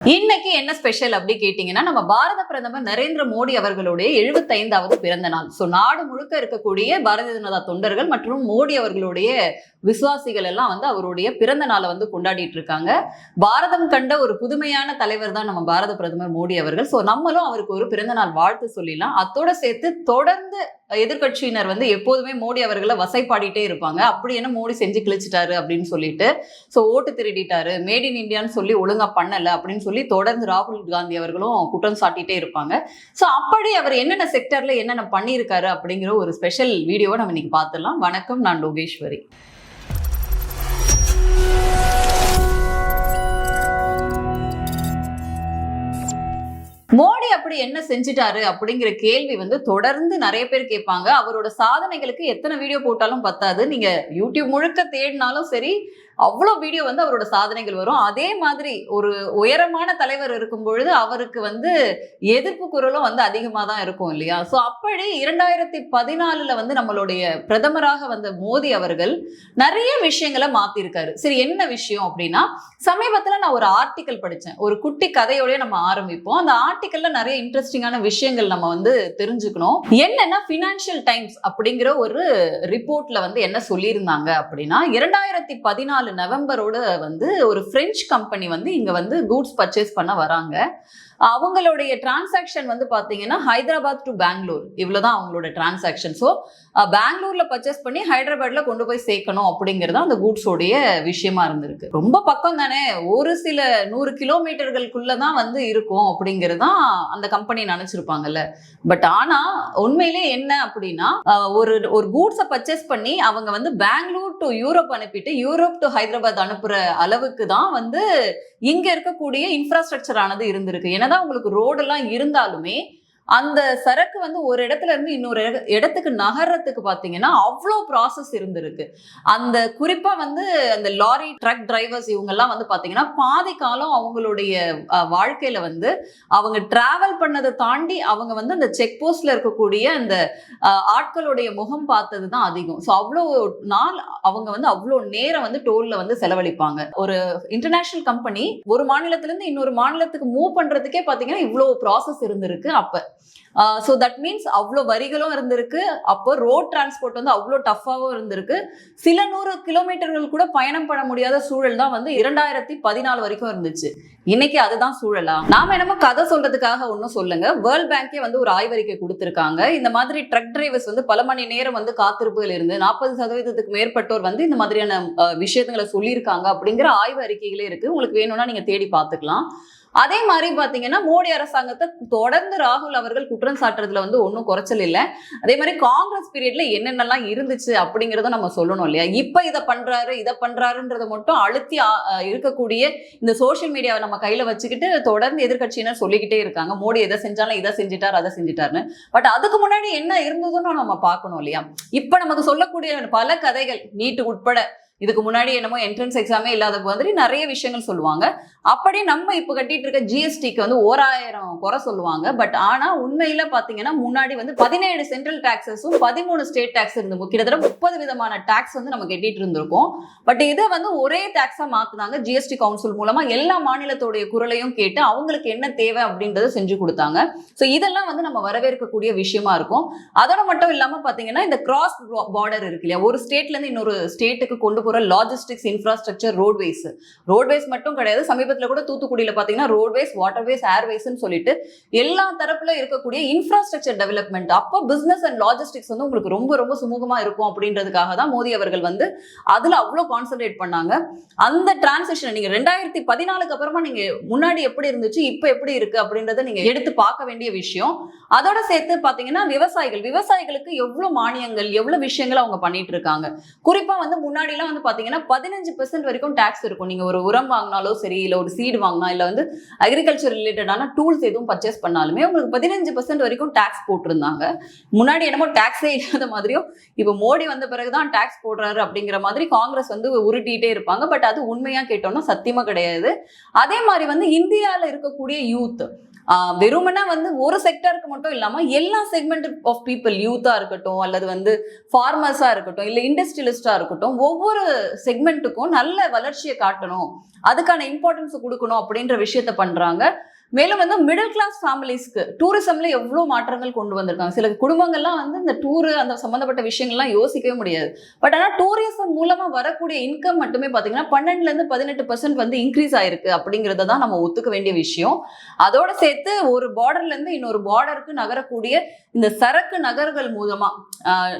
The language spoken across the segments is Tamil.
இன்னைக்கு என்ன ஸ்பெஷல் அப்படி கேட்டீங்கன்னா நம்ம பாரத பிரதமர் நரேந்திர மோடி அவர்களுடைய எழுபத்தைந்தாவது பிறந்த நாள். ஸோ நாடு முழுக்க இருக்கக்கூடிய பாரதிய ஜனதா தொண்டர்கள் மற்றும் மோடி அவர்களுடைய விசுவாசிகள் எல்லாம் வந்து அவருடைய பிறந்த நாளை வந்து கொண்டாடிட்டு இருக்காங்க. பாரதம் கண்ட ஒரு புதுமையான தலைவர் தான் நம்ம பாரத பிரதமர் மோடி அவர்கள். ஸோ நம்மளும் அவருக்கு ஒரு பிறந்த நாள் வாழ்த்து சொல்லிடலாம். அத்தோட சேர்த்து தொடர்ந்து எதிர்க்கட்சியினர் வந்து எப்போதுமே மோடி அவர்களை வசைப்பாடிட்டே இருப்பாங்க. அப்படி என்ன மோடி செஞ்சு கிழிச்சிட்டாரு அப்படின்னு சொல்லிட்டு ஸோ ஓட்டு திருடிட்டாரு மேட் இன் இந்தியான்னு சொல்லி ஒழுங்கா பண்ணல அப்படின்னு சொல்லி தொடர்ந்து ராகுல் காந்தி அவர்களும் குற்றம் சாட்டிட்டே இருப்பாங்க. ஸோ அப்படி அவர் என்னென்ன செக்டர்ல என்னென்ன பண்ணியிருக்காரு அப்படிங்கிற ஒரு ஸ்பெஷல் வீடியோவை நம்ம இன்னைக்கு பார்த்துடலாம். வணக்கம் நான் லோகேஸ்வரி. என்ன செஞ்சிட்டாரு அப்படிங்கிற கேள்வி வந்து தொடர்ந்து நிறைய பேர் கேட்பாங்க. அவரோட சாதனைகளுக்கு எத்தனை வீடியோ போட்டாலும் பத்தாது. நீங்க யூடியூப் முழுக்க தேடினாலும் சரி அவ்வளோ வீடியோ வந்து அவரோட சாதனைகள் வரும். அதே மாதிரி ஒரு உயரமான தலைவர் இருக்கும் பொழுது அவருக்கு வந்து எதிர்ப்பு குரலும் வந்து அதிகமாக தான் இருக்கும் இல்லையா? ஸோ அப்படி இரண்டாயிரத்தி பதினாலுல வந்து நம்மளுடைய பிரதமராக வந்த மோடி அவர்கள் நிறைய விஷயங்களை மாத்திருக்காரு. சரி என்ன விஷயம் அப்படின்னா சமீபத்தில் நான் ஒரு ஆர்டிக்கல் படித்தேன் ஒரு குட்டி கதையோடய நம்ம ஆரம்பிப்போம். அந்த ஆர்டிக்கல்ல நிறைய இன்ட்ரெஸ்டிங்கான விஷயங்கள் நம்ம வந்து தெரிஞ்சுக்கணும். என்னன்னா ஃபினான்ஷியல் டைம்ஸ் அப்படிங்கிற ஒரு ரிப்போர்ட்ல வந்து என்ன சொல்லியிருந்தாங்க அப்படின்னா இரண்டாயிரத்தி பதினாலு நவம்பரோட வந்து ஒரு பிரெஞ்சு கம்பெனி வந்து இங்க வந்து கூட்ஸ் பர்ச்சேஸ் பண்ண வராங்க. அவங்களுடைய டிரான்சாக்ஷன் வந்து பார்த்தீங்கன்னா ஹைதராபாத் டு பெங்களூர். இவ்வளோதான் அவங்களோட டிரான்சாக்ஷன் ஸோ பெங்களூர்ல பர்ச்சேஸ் பண்ணி ஹைதராபாத்ல கொண்டு போய் சேர்க்கணும் அப்படிங்கிறது அந்த கூட்ஸோடைய விஷயமா இருந்திருக்கு. ரொம்ப பக்கம் தானே. ஒரு சில நூறு கிலோமீட்டர்களுக்குள்ள தான் வந்து இருக்கும் அப்படிங்கிறது தான் அந்த கம்பெனி நினைச்சிருப்பாங்கல்ல. பட் ஆனா உண்மையிலே என்ன அப்படின்னா ஒரு ஒரு கூட்ஸை பர்ச்சேஸ் பண்ணி அவங்க வந்து பெங்களூர் டு யூரோப் அனுப்பிட்டு யூரோப் டு ஹைதராபாத் அனுப்புற அளவுக்கு தான் வந்து இங்க இருக்கக்கூடிய இன்ஃப்ராஸ்ட்ரக்சர் ஆனது இருந்திருக்கு. என்னதான் உங்களுக்கு ரோடெல்லாம் இருந்தாலுமே அந்த சரக்கு வந்து ஒரு இடத்துல இருந்து இன்னொரு இடத்துக்கு நகர்றதுக்கு பார்த்தீங்கன்னா அவ்வளோ ப்ராசஸ் இருந்திருக்கு. அந்த குறிப்பாக வந்து அந்த லாரி ட்ரக் டிரைவர்ஸ் இவங்கெல்லாம் வந்து பார்த்தீங்கன்னா பாதி காலம் அவங்களுடைய வாழ்க்கையில் வந்து அவங்க டிராவல் பண்ணதை தாண்டி அவங்க வந்து அந்த செக் போஸ்ட்ல இருக்கக்கூடிய அந்த ஆட்களுடைய முகம் பார்த்தது தான் அதிகம். ஸோ அவ்வளோ நாள் அவங்க வந்து அவ்வளோ நேரம் வந்து டோல்ல வந்து செலவழிப்பாங்க. ஒரு இன்டர்நேஷனல் கம்பெனி ஒரு மாநிலத்திலேருந்து இன்னொரு மாநிலத்துக்கு மூவ் பண்றதுக்கே பார்த்தீங்கன்னா இவ்வளோ ப்ராசஸ் இருந்திருக்கு அப்போ. ஸோ தட் மீன்ஸ் அவ்வளோ வரிகளும் இருந்திருக்கு. அப்போ ரோட் டிரான்ஸ்போர்ட் வந்து அவ்வளோ டஃப்பாகவும் இருந்திருக்கு. சில நூறு கிலோமீட்டர்கள் கூட பயணம் பண்ண முடியாத சூழல் தான் வந்து இரண்டாயிரத்தி பதினாலு வரைக்கும் இருந்துச்சு. இன்னைக்கு அதுதான் சூழலா? நாம என்னமோ கதை சொல்றதுக்காக ஒன்றும் சொல்லுங்க. வேர்ல்ட் பேங்கே வந்து ஒரு ஆய்வறிக்கை கொடுத்துருக்காங்க. இந்த மாதிரி ட்ரக் டிரைவர்ஸ் வந்து பல மணி நேரம் வந்து காத்திருப்புகள் இருந்து நாற்பது சதவீதத்துக்கு மேற்பட்டோர் வந்து இந்த மாதிரியான அஹ், விஷயங்களை சொல்லியிருக்காங்க அப்படிங்கிற ஆய்வு அறிக்கைகளே இருக்கு. உங்களுக்கு வேணும்னா நீங்க தேடி பார்த்துக்கலாம். அதே மாதிரி பாத்தீங்கன்னா மோடி அரசாங்கத்தை தொடர்ந்து ராகுல் அவர்கள் குற்றம் சாட்டுறதுல வந்து ஒன்றும் குறைச்சல் இல்லை. அதே மாதிரி காங்கிரஸ் பீரியட்ல என்னென்னலாம் இருந்துச்சு அப்படிங்கிறத நம்ம சொல்லணும் இல்லையா? இப்ப இதை பண்றாரு இதை பண்றாருன்றத மட்டும் அழுத்தி இருக்கக்கூடிய இந்த சோஷியல் மீடியாவை நம்ம கையில வச்சுக்கிட்டு தொடர்ந்து எதிர்க்கட்சியினர் சொல்லிக்கிட்டே இருக்காங்க. மோடி எதை செஞ்சாலும் இதை செஞ்சிட்டார் அதை செஞ்சுட்டாருன்னு. பட் அதுக்கு முன்னாடி என்ன இருந்ததுன்னு நம்ம பார்க்கணும் இல்லையா? இப்ப நமக்கு சொல்லக்கூடிய பல கதைகள் நீட்டு உட்பட இதுக்கு முன்னாடி என்னமோ என்ட்ரன்ஸ் எக்ஸாமே இல்லாத மாதிரி நிறைய விஷயங்கள் சொல்லுவாங்க. அப்படியே நம்ம இப்போ கட்டிட்டு இருக்க ஜிஎஸ்டிக்கு வந்து ஓராயிரம் குறை சொல்லுவாங்க. பட் ஆனால் உண்மையில் பார்த்தீங்கன்னா முன்னாடி வந்து பதினேழு சென்ட்ரல் டாக்ஸஸும் பதிமூணு ஸ்டேட் டாக்ஸ் இருந்து கிட்டத்தட்ட முப்பது விதமான டாக்ஸ் வந்து நம்ம கட்டிட்டு இருந்திருக்கோம். பட் இதை வந்து ஒரே டாக்ஸா மாத்துனாங்க ஜிஎஸ்டி கவுன்சில் மூலமா எல்லா மாநிலத்தோடைய குரலையும் கேட்டு அவங்களுக்கு என்ன தேவை அப்படின்றத செஞ்சு கொடுத்தாங்க. ஸோ இதெல்லாம் வந்து நம்ம வரவேற்கக்கூடிய விஷயமா இருக்கும். அதோட மட்டும் இல்லாமல் பார்த்தீங்கன்னா இந்த கிராஸ் பார்டர் இருக்கு இல்லையா? ஒரு ஸ்டேட்ல இருந்து இன்னொரு ஸ்டேட்டுக்கு கொண்டு போகிற லாஜிஸ்டிக்ஸ் இன்ஃப்ராஸ்ட்ரக்சர் ரோட்வேஸ் ரோட்வேஸ் மட்டும் கிடையாது. சமீபத்தில் கூட தூத்துக்குடியில் பார்த்தீங்கன்னா ரோட்வேஸ் வாட்டர்வேஸ் ஏர்வேஸ்ன்னு சொல்லிட்டு எல்லா தரப்புல இருக்கக்கூடிய இன்ஃப்ராஸ்ட்ரக்சர் டெவலப்மெண்ட் அப்போ பிஸ்னஸ் அண்ட் லாஜிஸ்டிக்ஸ் வந்து உங்களுக்கு ரொம்ப ரொம்ப சுமூகமாக இருக்கும் அப்படின்றதுக்காக தான் மோடி அவர்கள் வந்து அதில் அவ்வளோ கான்சென்ட்ரேட் பண்ணாங்க. அந்த டிரான்சிஷன் நீங்கள் ரெண்டாயிரத்தி பதினாலுக்கு அப்புறமா நீங்கள் முன்னாடி எப்படி இருந்துச்சு இப்போ எப்படி இருக்குது அப்படின்றத நீங்கள் எடுத்து பார்க்க வேண்டிய விஷயம். அதோட சேர்த்து பார்த்தீங்கன்னா விவசாயிகள் விவசாயிகளுக்கு எவ்வளோ மானியங்கள் எவ்வளோ விஷயங்கள் அவங்க பண்ணிட்டு இருக்காங்க. குறிப்பாக வந்து முன்னாடிலாம் வந்து வந்து பாத்தீங்கன்னா பதினஞ்சு பெர்சென்ட் வரைக்கும் டாக்ஸ் இருக்கும். நீங்க ஒரு உரம் வாங்கினாலும் சரி இல்ல ஒரு சீடு வாங்கினா இல்ல வந்து அக்ரிகல்ச்சர் ரிலேட்டடான டூல்ஸ் எதுவும் பர்ச்சேஸ் பண்ணாலுமே உங்களுக்கு பதினஞ்சு பெர்சென்ட் வரைக்கும் டாக்ஸ் போட்டிருந்தாங்க. முன்னாடி என்னமோ டாக்ஸே இல்லாத மாதிரியும் இப்போ மோடி வந்த பிறகுதான் டாக்ஸ் போடுறாரு அப்படிங்கிற மாதிரி காங்கிரஸ் வந்து உருட்டிகிட்டே இருப்பாங்க. பட் அது உண்மையா கேட்டோம்னா சத்தியமா கிடையாது. அதே மாதிரி வந்து இந்தியாவில் இருக்கக்கூடிய யூத் வெறுமனா வந்து ஒரு செக்டருக்கு மட்டும் இல்லாம எல்லா செக்மெண்ட் ஆஃப் பீப்புள் யூத்தா இருக்கட்டும் அல்லது வந்து ஃபார்மர்ஸா இருக்கட்டும் இல்ல இண்டஸ்ட்ரியலிஸ்டா இருக்கட்டும் ஒவ்வொரு செக்மெண்ட்டுக்கும் நல்ல வளர்ச்சியை காட்டணும். அதுக்கான இம்பார்ட்டன்ஸ் கொடுக்கணும் அப்படின்ற விஷயத்த பண்றாங்க. மேலும் வந்து மிடில் கிளாஸ் ஃபேமிலிஸ்க்கு டூரிசம்ல எவ்வளவு மாற்றங்கள் கொண்டு வந்திருக்காங்க? சில குடும்பங்கள்லாம் வந்து இந்த டூர் அந்த சம்பந்தப்பட்ட விஷயங்கள்லாம் யோசிக்கவே முடியாது. பட் ஆனா டூரிசம் மூலமா வரக்கூடிய இன்கம் மட்டுமே பாத்தீங்கன்னா பன்னெண்டுல இருந்து பதினெட்டு பர்சன்ட் வந்து இன்க்ரீஸ் ஆயிருக்கு அப்படிங்கறத தான் நம்ம ஒத்துக்க வேண்டிய விஷயம். அதோட சேர்த்து ஒரு பார்டர்ல இருந்து இன்னொரு பார்டருக்கு நகரக்கூடிய இந்த சரக்கு நகர்கள் மூலமா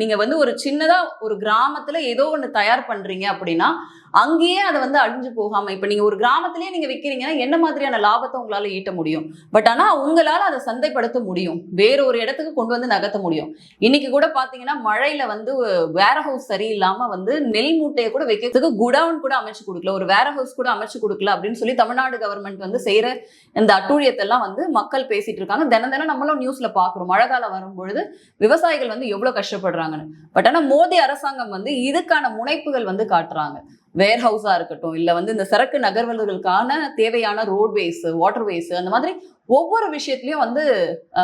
நீங்க வந்து ஒரு சின்னதா ஒரு கிராமத்துல ஏதோ ஒண்ணு தயார் பண்றீங்க அப்படின்னா அங்கேயே அதை வந்து அழிஞ்சு போகாம இப்ப நீங்க ஒரு கிராமத்திலேயே நீங்க விற்கிறீங்கன்னா என்ன மாதிரியான லாபத்தை உங்களால ஈட்ட முடியும்? பட் ஆனா உங்களால அதை சந்தைப்படுத்த முடியும். வேற ஒரு இடத்துக்கு கொண்டு வந்து நகர்த்த முடியும். இன்னைக்கு கூட பாத்தீங்கன்னா மழையில வந்து வேர் ஹவுஸ் சரியில்லாம வந்து நெல் மூட்டையை கூட வைக்கிறதுக்கு குடவுன் கூட அமைச்சு கொடுக்கல. ஒரு வேர் ஹவுஸ் கூட அமைச்சு கொடுக்கல அப்படின்னு சொல்லி தமிழ்நாடு கவர்மெண்ட் வந்து செய்யற இந்த அட்டூழியத்தை எல்லாம் வந்து மக்கள் பேசிட்டு இருக்காங்க. தினம் தினம் நம்மளும் நியூஸ்ல பாக்குறோம். மழை காலம் வரும்பொழுது விவசாயிகள் வந்து எவ்வளவு கஷ்டப்படுறாங்கன்னு. பட் ஆனா மோடி அரசாங்கம் வந்து இதுக்கான முனைப்புகள் வந்து காட்டுறாங்க. வேர்ஹவுஸாக இருக்கட்டும் இல்லை வந்து இந்த சரக்கு நகர்வல்களுக்கான தேவையான ரோட்வேஸ் வாட்டர்வேஸ் அந்த மாதிரி ஒவ்வொரு விஷயத்துலையும் வந்து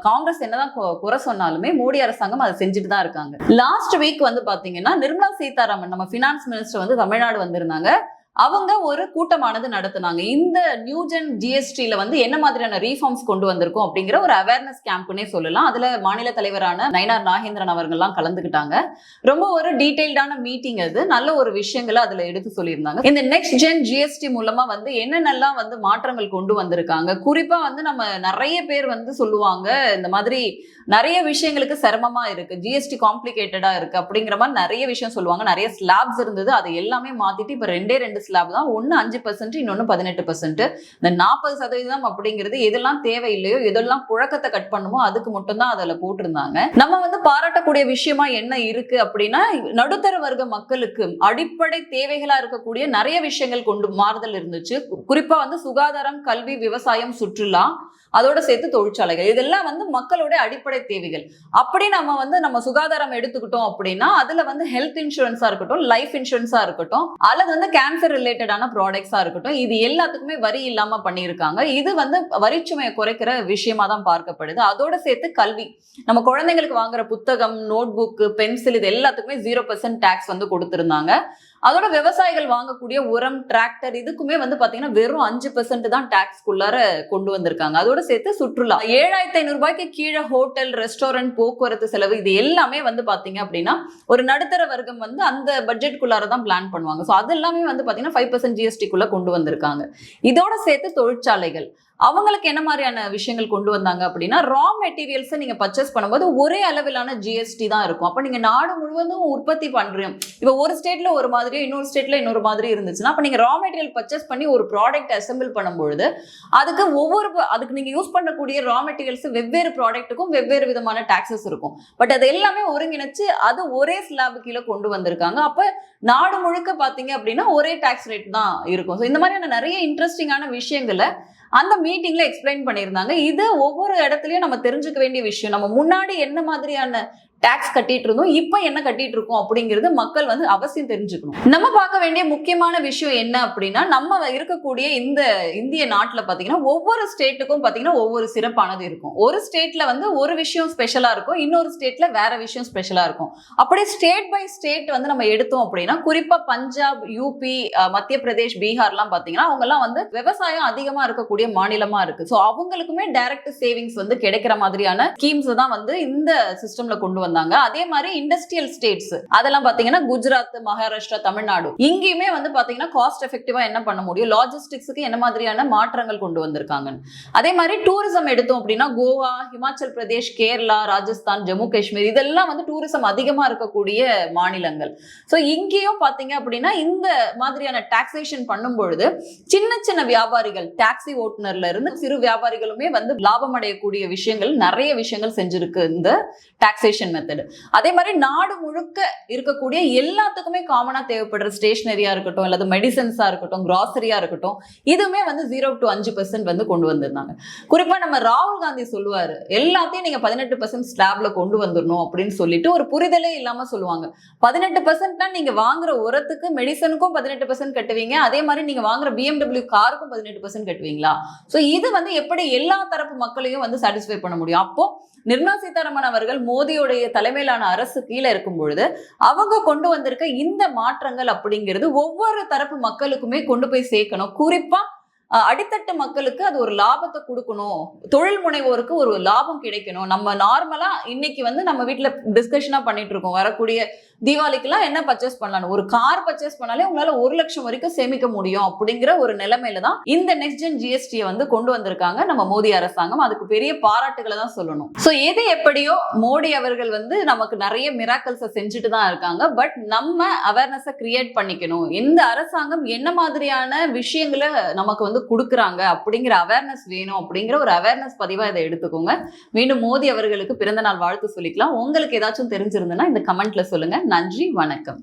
காங்கிரஸ் என்னதான் கொ- குறை சொன்னாலுமே மோடி அரசாங்கம் அதை செஞ்சுட்டு தான் இருக்காங்க. லாஸ்ட் வீக் வந்து பார்த்தீங்கன்னா நிர்மலா சீதாராமன் நம்ம ஃபினான்ஸ் மினிஸ்டர் வந்து தமிழ்நாடு வந்திருந்தாங்க. அவங்க ஒரு கூட்டமானது நடத்துனாங்க. இந்த நியூஜென் ஜிஎஸ்டில வந்து என்ன மாதிரியான ரீஃபார்ம்ஸ் கொண்டு வந்திருக்கோம் அப்படிங்கிற ஒரு அவேர்னஸ் கேம்ப்னே சொல்லலாம். அதுல மாநில தலைவரான நயனார் நாகேந்திரன் அவர்கள்லாம் கலந்துக்கிட்டாங்க. ரொம்ப ஒரு டீடைல்டான மீட்டிங் அது. நல்ல ஒரு விஷயங்களை அதுல எடுத்து சொல்லியிருந்தாங்க. இந்த நெக்ஸ்ட் ஜென் ஜிஎஸ்டி மூலமா வந்து என்னென்னலாம் வந்து மாற்றங்கள் கொண்டு வந்திருக்காங்க? குறிப்பா வந்து நம்ம நிறைய பேர் வந்து சொல்லுவாங்க இந்த மாதிரி நிறைய விஷயங்களுக்கு சிரமமா இருக்கு. ஜிஎஸ்டி காம்ப்ளிகேட்டடா இருக்கு அப்படிங்கிற மாதிரி நிறைய விஷயம் சொல்லுவாங்க. நிறைய ஸ்லாப்ஸ் இருந்தது. அதை எல்லாமே மாத்திட்டு இப்ப ரெண்டே ரெண்டு ஸ்லாப் தான். ஒன்று அஞ்சு பர்சன்ட் இன்னொன்னு பதினெட்டு பர்சன்ட் இந்த நாற்பது சதவீதம் அப்படிங்கிறது எதெல்லாம் தேவையில்லையோ எதெல்லாம் புழக்கத்தை கட் பண்ணுமோ அதுக்கு மட்டும் தான் அதுல போட்டிருந்தாங்க. நம்ம வந்து பாராட்டக்கூடிய விஷயமா என்ன இருக்கு அப்படின்னா நடுத்தர வர்க்க மக்களுக்கு அடிப்படை தேவைகளா இருக்கக்கூடிய நிறைய விஷயங்கள் கொண்டு மாறுதல் இருந்துச்சு. குறிப்பா வந்து சுகாதாரம் கல்வி விவசாயம் சுற்றுலா அதோட சேர்த்து தொழிற்சாலைகள். இதெல்லாம் வந்து மக்களுடைய அடிப்படை தேவைகள். அப்படி நம்ம வந்து நம்ம சுகாதாரம் எடுத்துக்கிட்டோம் அப்படின்னா அதுல வந்து ஹெல்த் இன்சூரன்ஸா இருக்கட்டும் லைஃப் இன்சூரன்ஸா இருக்கட்டும் அல்லது வந்து கேன்சர் ரிலேட்டடான ப்ராடக்ட்ஸா இருக்கட்டும் இது எல்லாத்துக்குமே வரி இல்லாம பண்ணியிருக்காங்க. இது வந்து வரிச்சுமையை குறைக்கிற விஷயமா தான் பார்க்கப்படுது. அதோட சேர்த்து கல்வி. நம்ம குழந்தைங்களுக்கு வாங்குற புத்தகம் நோட் புக் பென்சில் இது எல்லாத்துக்குமே ஜீரோ பர்சன்ட் டேக்ஸ் வந்து கொடுத்திருந்தாங்க. அதோட விவசாயிகள் வாங்கக்கூடிய உரம் டிராக்டர் இதுக்குமே வந்து பாத்தீங்கன்னா வெறும் அஞ்சு பெர்சென்ட் தான் டாக்ஸ்க்குள்ளார கொண்டு வந்திருக்காங்க. அதோட சேர்த்து சுற்றுலா. ஏழாயிரத்தி ஐநூறு ரூபாய்க்கு கீழே ஹோட்டல் ரெஸ்டாரண்ட் போக்குவரத்து செலவு இது எல்லாமே வந்து பாத்தீங்க அப்படின்னா ஒரு நடுத்தர வர்க்கம் வந்து அந்த பட்ஜெட்குள்ளார தான் பிளான் பண்ணுவாங்க. ஸோ அது எல்லாமே வந்து பாத்தீங்கன்னா ஃபைவ் பர்சன்ட் ஜிஎஸ்டிக்குள்ள கொண்டு வந்திருக்காங்க. இதோட சேர்த்து தொழிற்சாலைகள். அவங்களுக்கு என்ன மாதிரியான விஷயங்கள் கொண்டு வந்தாங்க அப்படின்னா ரா மெட்டீரியல்ஸை நீங்கள் பர்ச்சேஸ் பண்ணும்போது ஒரே அளவிலான ஜிஎஸ்டி தான் இருக்கும். அப்போ நீங்கள் நாடு முழுவதும் உற்பத்தி பண்ணுறோம் இப்போ ஒரு ஸ்டேட்ல ஒரு மாதிரி இன்னொரு ஸ்டேட்ல இன்னொரு மாதிரி இருந்துச்சுன்னா அப்போ நீங்கள் ரா மெட்டீரியல் பர்ச்சேஸ் பண்ணி ஒரு ப்ராடக்ட் அசம்பிள் பண்ணும்பொழுது அதுக்கு ஒவ்வொரு அதுக்கு நீங்கள் யூஸ் பண்ணக்கூடிய ரா மெட்டீரியல்ஸ் வெவ்வேறு ப்ராடக்ட்டுக்கும் வெவ்வேறு விதமான டாக்ஸஸ் இருக்கும். பட் அது எல்லாமே ஒருங்கிணைச்சு அது ஒரே ஸ்லாபு கீழே கொண்டு வந்திருக்காங்க. அப்போ நாடு முழுக்க பார்த்தீங்க அப்படின்னா ஒரே டாக்ஸ் ரேட் தான் இருக்கும். ஸோ இந்த மாதிரியான நிறைய இன்ட்ரெஸ்டிங்கான விஷயங்களை அந்த மீட்டிங்ல எக்ஸ்பிளைன் பண்ணியிருந்தாங்க. இது ஒவ்வொரு இடத்துலயும் நம்ம தெரிஞ்சுக்க வேண்டிய விஷயம். நம்ம முன்னாடி என்ன மாதிரியான டாக்ஸ் கட்டிட்டு இருந்தோம் இப்போ என்ன கட்டிட்டு இருக்கோம் அப்படிங்கிறது மக்கள் வந்து அவசியம் தெரிஞ்சுக்கணும். நம்ம பார்க்க வேண்டிய முக்கியமான விஷயம் என்ன அப்படின்னா நம்ம இருக்கக்கூடிய இந்த இந்திய நாட்டில் பார்த்தீங்கன்னா ஒவ்வொரு ஸ்டேட்டுக்கும் பார்த்தீங்கன்னா ஒவ்வொரு சிறப்பானது இருக்கும். ஒரு ஸ்டேட்ல வந்து ஒரு விஷயம் ஸ்பெஷலாக இருக்கும். இன்னொரு ஸ்டேட்ல வேற விஷயம் ஸ்பெஷலாக இருக்கும். அப்படியே ஸ்டேட் பை ஸ்டேட் வந்து நம்ம எடுத்தோம் அப்படின்னா குறிப்பாக பஞ்சாப் யூபி மத்திய பிரதேஷ் பீகார்லாம் பார்த்தீங்கன்னா அவங்கெல்லாம் வந்து விவசாயம் அதிகமாக இருக்கக்கூடிய மாநிலமாக இருக்கு. ஸோ அவங்களுக்குமே டைரக்ட் சேவிங்ஸ் வந்து கிடைக்கிற மாதிரியான ஸ்கீம்ஸ் தான் வந்து இந்த சிஸ்டம்ல கொண்டு வந்து வந்தாங்க. அதே மாதிரி இண்டஸ்ட்ரியல் ஸ்டேட்ஸ் அதெல்லாம் பாத்தீங்கன்னா குஜராத் மகாராஷ்டிரா தமிழ்நாடு. இங்கேயுமே வந்து பாத்தீங்கன்னா காஸ்ட் எஃபெக்டிவா என்ன பண்ண முடியும்? லாஜிஸ்டிக்ஸுக்கு என்ன மாதிரியான மாற்றங்கள் கொண்டு வந்திருக்காங்க அதே மாதிரி டூரிசம் எடுத்தோம் அப்படின்னா கோவா ஹிமாச்சல் பிரதேஷ் கேரளா ராஜஸ்தான் ஜம்மு காஷ்மீர் இதெல்லாம் வந்து டூரிசம் அதிகமா இருக்கக்கூடிய மாநிலங்கள். ஸோ இங்கேயும் பாத்தீங்க அப்படின்னா இந்த மாதிரியான டாக்ஸேஷன் பண்ணும் பொழுது சின்ன சின்ன வியாபாரிகள் டாக்ஸி ஓட்டுநர்ல இருந்து சிறு வியாபாரிகளுமே வந்து லாபம் அடையக்கூடிய விஷயங்கள் நிறைய விஷயங்கள் செஞ்சிருக்கு இந்த டாக்ஸேஷன் மெத்தடு அதே மாதிரி நாடு முழுக்க இருக்கக்கூடிய எல்லாத்துக்குமே காமனாக தேவைப்படுற ஸ்டேஷனரியா இருக்கட்டும் அல்லது மெடிசன்ஸாக இருக்கட்டும் கிராசரியாக இருக்கட்டும் இதுவுமே வந்து ஜீரோ டு அஞ்சு பர்சன்ட் வந்து கொண்டு வந்திருந்தாங்க. குறிப்பாக நம்ம ராகுல் காந்தி சொல்லுவார் எல்லாத்தையும் நீங்கள் பதினெட்டு பர்சன்ட் ஸ்லாப்ல கொண்டு வந்துடணும் அப்படின்னு சொல்லிட்டு ஒரு புரிதலே இல்லாமல் சொல்லுவாங்க. பதினெட்டு பர்சன்ட்னா நீங்கள் வாங்குற உரத்துக்கு மெடிசனுக்கும் பதினெட்டு பர்சன்ட் கட்டுவீங்க அதே மாதிரி நீங்கள் வாங்குற பிஎம்டபிள்யூ காருக்கும் பதினெட்டு பர்சன்ட் கட்டுவீங்களா? ஸோ இது வந்து எப்படி எல்லா தரப்பு மக்களையும் வந்து சாட்டிஸ்ஃபை பண்ண முடியும்? அப்போ நிர்மலா சீதாராமன் அவர்கள் மோடியோடைய தலைமையிலான அரசு கீழே இருக்கும் பொழுது அவங்க கொண்டு வந்திருக்க இந்த மாற்றங்கள் அப்படிங்கிறது ஒவ்வொரு தரப்பு மக்களுக்குமே கொண்டு போய் சேர்க்கணும். குறிப்பா அடித்தட்டு மக்களுக்கு அது ஒரு லாபத்தை கொடுக்கணும். தொழில் முனைவோருக்கு ஒரு லாபம் கிடைக்கணும். நம்ம நார்மலா இன்னைக்கு வந்து நம்ம வீட்டுல டிஸ்கஷனா பண்ணிட்டு இருக்கோம். வரக்கூடிய தீபாவளிக்கெல்லாம் என்ன பர்ச்சேஸ் பண்ணலாம் ஒரு கார் பர்ச்சேஸ் பண்ணாலே உங்களால ஒரு லட்சம் வரைக்கும் சேமிக்க முடியும் அப்படிங்கிற ஒரு நிலைமையில தான் இந்த நெக்ஸ்ட் ஜென் ஜிஎஸ்டியை வந்து கொண்டு வந்திருக்காங்க நம்ம மோடி அரசாங்கம். அதுக்கு பெரிய பாராட்டுகளை தான் சொல்லணும். ஸோ எது எப்படியோ மோடி அவர்கள் வந்து நமக்கு நிறைய மிராக்கல்ஸை செஞ்சுட்டு தான் இருக்காங்க. பட் நம்ம அவேர்னஸை கிரியேட் பண்ணிக்கணும். இந்த அரசாங்கம் என்ன மாதிரியான விஷயங்களை நமக்கு வந்து கொடுக்குறாங்க அப்படிங்கிற அவேர்னஸ் வேணும் அப்படிங்கிற ஒரு அவேர்னஸ் பதிவாக இதை எடுத்துக்கோங்க. மீண்டும் மோடி அவர்களுக்கு பிறந்த நாள் வாழ்த்து சொல்லிக்கலாம். உங்களுக்கு ஏதாச்சும் தெரிஞ்சிருந்ததுன்னா இந்த கமெண்ட்ல சொல்லுங்க. நன்றி வணக்கம்.